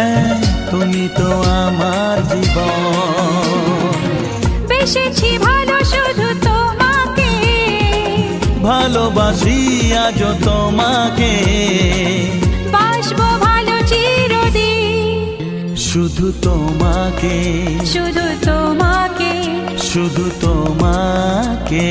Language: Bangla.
হ্যাঁ, তুই তো আমার জীবন। বেসেছি ভালো শুধু তোমাকে। ভালোবাসি আজ তোমাকে। বাসবো ভালো চিরদিন। শুধু তোমাকে। শুধু তোমাকে। শুধু তোমাকে।